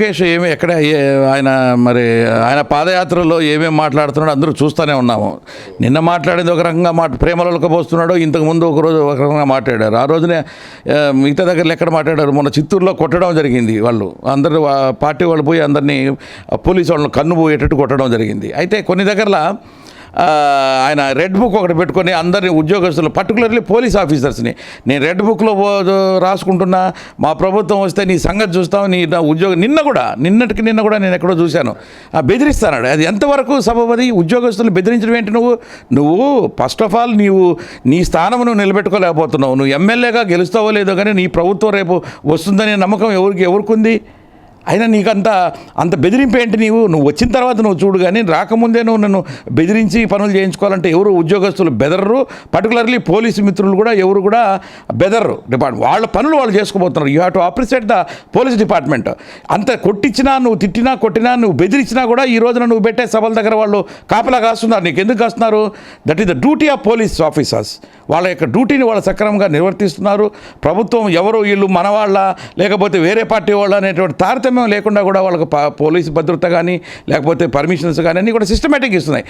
లోకేష్ ఏమి ఎక్కడ ఆయన మరి ఆయన పాదయాత్రలో ఏమేమి మాట్లాడుతున్నాడో అందరూ చూస్తూనే ఉన్నాము. నిన్న మాట్లాడింది ఒక రకంగా మాట ప్రేమలకు పోస్తున్నాడు ఇంతకు ముందు ఒక రోజు ఒక రకంగా మాట్లాడారు. ఆ రోజునే మిగతా దగ్గర ఎక్కడ మాట్లాడారు? మొన్న చిత్తూరులో కొట్టడం జరిగింది వాళ్ళు. అందరూ పార్టీ వాళ్ళు పోయి అందరినీ పోలీసు వాళ్ళని కన్ను పోయేటట్టు కొట్టడం జరిగింది. అయితే కొన్ని దగ్గరలో ఆయన రెడ్ బుక్ ఒకటి పెట్టుకొని అందరిని ఉద్యోగస్తులు పర్టికులర్లీ పోలీస్ ఆఫీసర్స్ని నేను రెడ్ బుక్లో రాసుకుంటున్నా మా ప్రభుత్వం వస్తే నీ సంగతి చూస్తాం నీ నా ఉద్యోగం నిన్న కూడా నిన్నటికి నిన్న కూడా నేను ఎక్కడో చూశాను. ఆ, బెదిరిస్తానాడు. అది ఎంతవరకు సభపతి ఉద్యోగస్తులు బెదిరించడం ఏంటి నువ్వు? నువ్వు ఫస్ట్ ఆఫ్ ఆల్ నీవు నీ స్థానం నువ్వు నిలబెట్టుకోలేకపోతున్నావు. నువ్వు ఎమ్మెల్యేగా గెలుస్తావో లేదో కానీ నీ ప్రభుత్వం రేపు వస్తుందనే నమ్మకం ఎవరికి ఎవరికి ఉంది అయినా నీకు అంత అంత బెదిరింపు ఏంటి నీవు? నువ్వు వచ్చిన తర్వాత నువ్వు చూడు కానీ రాకముందే నువ్వు నన్ను బెదిరించి పనులు చేయించుకోవాలంటే ఎవరు ఉద్యోగస్తులు బెదరరు? పర్టికులర్లీ పోలీసు మిత్రులు కూడా ఎవరు కూడా బెదరరు. డిపార్ట్మెంట్ వాళ్ళ పనులు వాళ్ళు చేసుకోబోతున్నారు you have to appreciate the police department అంత కొట్టించినా నువ్వు తిట్టినా కొట్టినా నువ్వు బెదిరించినా కూడా ఈ రోజున నువ్వు పెట్టే సభల దగ్గర వాళ్ళు కాపలా కాస్తున్నారు. నీకు ఎందుకు కాస్తున్నారు? That is the duty of police officers వాళ్ళ యొక్క డ్యూటీని వాళ్ళు సక్రమంగా నిర్వర్తిస్తున్నారు. ప్రభుత్వం ఎవరు వీళ్ళు మనవాళ్ళ లేకపోతే వేరే పార్టీ వాళ్ళ అనేటువంటి తారతమ్యం లేకుండా కూడా వాళ్ళకి పోలీసు భద్రత కానీ లేకపోతే పర్మిషన్స్ కానీ అన్నీ కూడా సిస్టమేటిక్ ఇస్తున్నాయి.